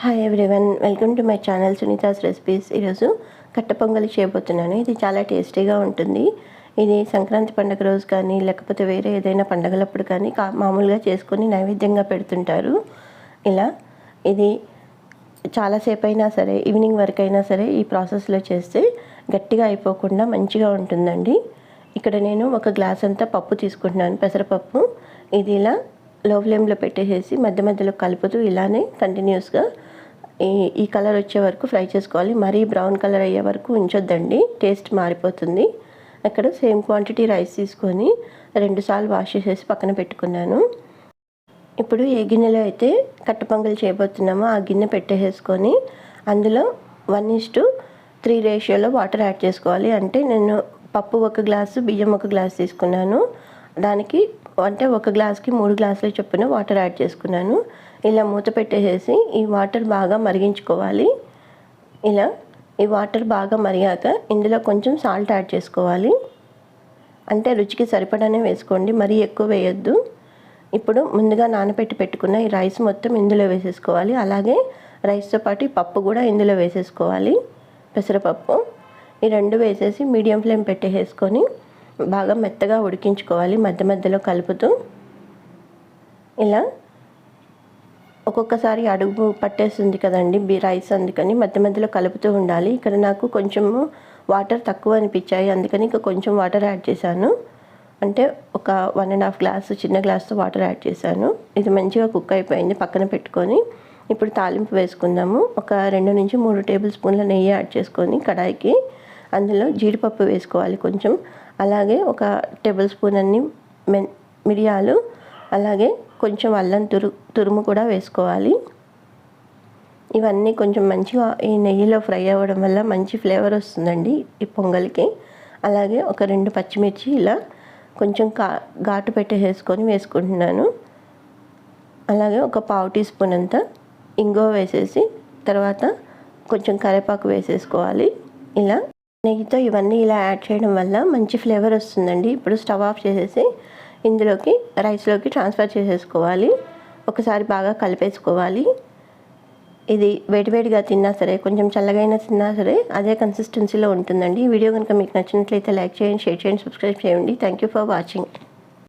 Hi everyone welcome to my channel Sunitha's recipes ఈరోజు కట్ట పొంగలి చేయబోతున్నాను. ఇది చాలా టేస్టీగా ఉంటుంది. ఇది సంక్రాంతి పండుగ రోజు కానీ లేకపోతే వేరే ఏదైనా పండగలప్పుడు కానీ కా మామూలుగా చేసుకొని నైవేద్యంగా పెడుతుంటారు. ఇలా ఇది చాలాసేపు అయినా సరే ఈవినింగ్ వరకు అయినా సరే ఈ ప్రాసెస్లో చేస్తే గట్టిగా అయిపోకుండా మంచిగా ఉంటుందండి. ఇక్కడ నేను ఒక గ్లాస్ అంతా పప్పు తీసుకుంటున్నాను. పెసరపప్పు. ఇది ఇలా లో ఫ్లేమ్లో పెట్టేసేసి మధ్య మధ్యలో కలుపుతూ ఇలానే కంటిన్యూస్గా ఈ ఈ కలర్ వచ్చే వరకు ఫ్రై చేసుకోవాలి. మరీ బ్రౌన్ కలర్ అయ్యే వరకు ఉంచొద్దండి. టేస్ట్ మారిపోతుంది. అక్కడ సేమ్ క్వాంటిటీ రైస్ తీసుకొని రెండుసార్లు వాష్ చేసేసి పక్కన పెట్టుకున్నాను. ఇప్పుడు ఏ గిన్నెలో అయితే కట్టపొంగలు చేయబోతున్నామో ఆ గిన్నె పెట్టేసుకొని అందులో వన్ ఇస్ టు త్రీ రేషియోలో వాటర్ యాడ్ చేసుకోవాలి. అంటే నేను పప్పు ఒక గ్లాసు బియ్యం ఒక గ్లాస్ తీసుకున్నాను. దానికి అంటే ఒక గ్లాస్కి మూడు గ్లాసులు చొప్పున వాటర్ యాడ్ చేసుకున్నాను. ఇలా మూత పెట్టేసేసి ఈ వాటర్ బాగా మరిగించుకోవాలి. ఇలా ఈ వాటర్ బాగా మరిగాక ఇందులో కొంచెం సాల్ట్ యాడ్ చేసుకోవాలి. అంటే రుచికి సరిపడానే వేసుకోండి మరీ ఎక్కువ వేయొద్దు. ఇప్పుడు ముందుగా నానబెట్టి పెట్టుకున్న ఈ రైస్ మొత్తం ఇందులో వేసేసుకోవాలి. అలాగే రైస్తో పాటు ఈ పప్పు కూడా ఇందులో వేసేసుకోవాలి. పెసరపప్పు ఈ రెండు వేసేసి మీడియం ఫ్లేమ్ పెట్టేసుకొని బాగా మెత్తగా ఉడికించుకోవాలి మధ్య మధ్యలో కలుపుతూ. ఇలా ఒక్కొక్కసారి అడుగు పట్టేస్తుంది కదండి బి రైస్ అందుకని మధ్య మధ్యలో కలుపుతూ ఉండాలి. ఇక్కడ నాకు కొంచెము వాటర్ తక్కువ అనిపించాయి అందుకని ఇంకా కొంచెం వాటర్ యాడ్ చేశాను. అంటే ఒక వన్ అండ్ హాఫ్ గ్లాస్ చిన్న గ్లాస్తో వాటర్ యాడ్ చేశాను. ఇది మంచిగా కుక్ అయిపోయింది పక్కన పెట్టుకొని. ఇప్పుడు తాలింపు వేసుకుందాము. ఒక రెండు నుంచి మూడు టేబుల్ స్పూన్ల నెయ్యి యాడ్ చేసుకొని కడాయికి అందులో జీడిపప్పు వేసుకోవాలి కొంచెం. అలాగే ఒక టేబుల్ స్పూన్ అన్ని మిరియాలు అలాగే కొంచెం అల్లం తురు తురుము కూడా వేసుకోవాలి. ఇవన్నీ కొంచెం మంచిగా ఈ నెయ్యిలో ఫ్రై అవ్వడం వల్ల మంచి ఫ్లేవర్ వస్తుందండి ఈ పొంగల్కి. అలాగే ఒక రెండు పచ్చిమిర్చి ఇలా కొంచెం కా ఘాటు పెట్టేసుకొని వేసుకుంటున్నాను. అలాగే ఒక పావు టీ స్పూన్ అంతా ఇంగో వేసేసి తర్వాత కొంచెం కరివేపాకు వేసేసుకోవాలి. ఇలా నెయ్యితో ఇవన్నీ ఇలా యాడ్ చేయడం వల్ల మంచి ఫ్లేవర్ వస్తుందండి. ఇప్పుడు స్టవ్ ఆఫ్ చేసేసి ఇందులోకి రైస్లోకి ట్రాన్స్ఫర్ చేసేసుకోవాలి. ఒకసారి బాగా కలిపేసుకోవాలి. ఇది వేడివేడిగా తిన్నా సరే కొంచెం చల్లగైనా తిన్నా సరే అదే కన్సిస్టెన్సీలో ఉంటుందండి. వీడియో కనుక మీకు నచ్చినట్లయితే లైక్ చేయండి షేర్ చేయండి సబ్స్క్రైబ్ చేయండి. Thank you for watching